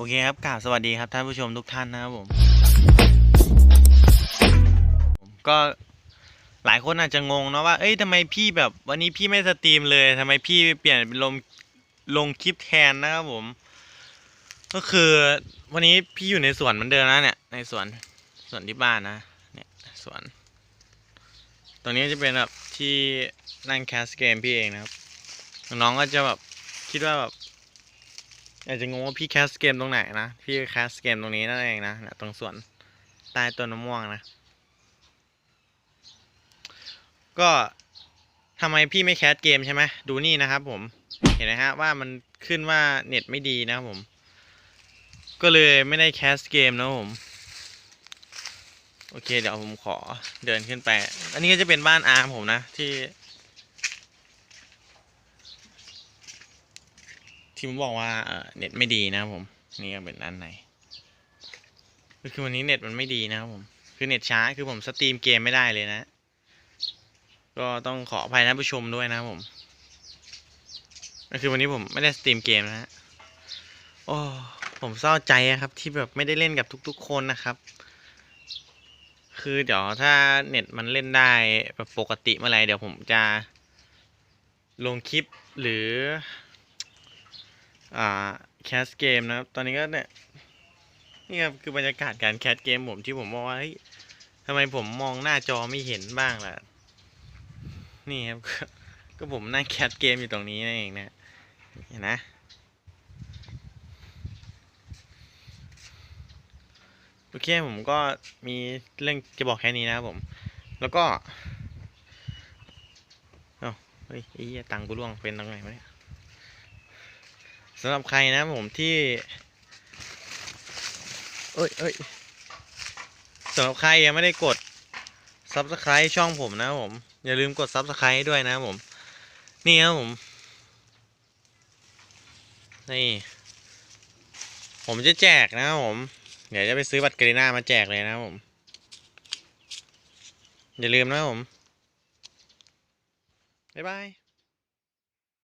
โอเคครับกราบสวัสดีครับท่านผู้ชมทุกท่านนะครับผมก็หลายคนอาจจะงงเนาะว่า เอ้ยทำไมพี่แบบวันนี้พี่ไม่สตรีมเลยทำไมพี่เปลี่ยนเป็นลงลงคลิปแทนนะครับผม ก็คือวันนี้พี่อยู่ในสวนเหมือนเดิมนะเนี่ย ในสวนสวนที่บ้านนะ เนี่ยสวน ตรงนี้จะเป็นแบบที่นั่งแคสเกมพี่เองนะครับ น้องก็จะแบบคิดว่าแบบ อาจจะงงว่าพี่แคสเกมตรงไหนนะ พี่แคสเกมตรงนี้นั่นเองนะตรงสวนใต้ต้นมะม่วงนะ ก็ทำไมพี่ไม่แคสเกมใช่ไหมดูนี่นะครับผม เห็นไหมฮะว่ามันขึ้นว่าเน็ตไม่ดีนะครับผม ก็เลยไม่ได้แคสเกมนะผม โอเคเดี๋ยวผมขอเดินขึ้นไป อันนี้ก็จะเป็นบ้านอาร์มผมนะที่ ที่ผมบอกว่าเน็ตไม่ดีนะผม นี่ก็เป็นด้านในก็คือวันนี้เน็ตมันไม่ดีนะครับผม คือเน็ตช้าคือผมสตรีมเกมไม่ได้เลยนะ ก็ต้องขออภัยท่านผู้ชมด้วยนะครับผม ก็คือวันนี้ผมไม่ได้สตรีมเกมนะฮะโอ้ผมเศร้าใจครับ ที่แบบไม่ได้เล่นกับทุกๆคนนะครับ คือเดี๋ยวถ้าเน็ตมันเล่นได้แบบปกติเมื่อไรเดี๋ยวผมจะลงคลิปหรือ อ่าแคสเกมนะครับ ตอนนี้ก็เนี่ยนี่ครับคือบรรยากาศการแคสเกมผมที่ผมบอกว่าเฮ้ยทำไมผมมองหน้าจอไม่เห็นบ้างล่ะ นี่ครับ ก็ผมนั่งแคสเกมอยู่ตรงนี้นั่นเองนะเห็นนะโอเคผมก็มีเรื่องจะบอกแค่นี้นะครับผม แล้วก็เอ้าเฮ้ยไอ้ตังค์กูร่วงเป็นตรงไหนวะเนี่ย สำหรับใครนะผมที่เอ้ยเอ้ยสำหรับใครยังไม่ได้กด Subscribe ช่องผมนะผม อย่าลืมกด Subscribe ด้วยนะผม นี่ครับผม นี่ ผมจะแจกนะครับผม เดี๋ยวจะไปซื้อบัตรกรีน่ามาแจกเลยนะครับผม อย่าลืมนะผม บ๊ายบาย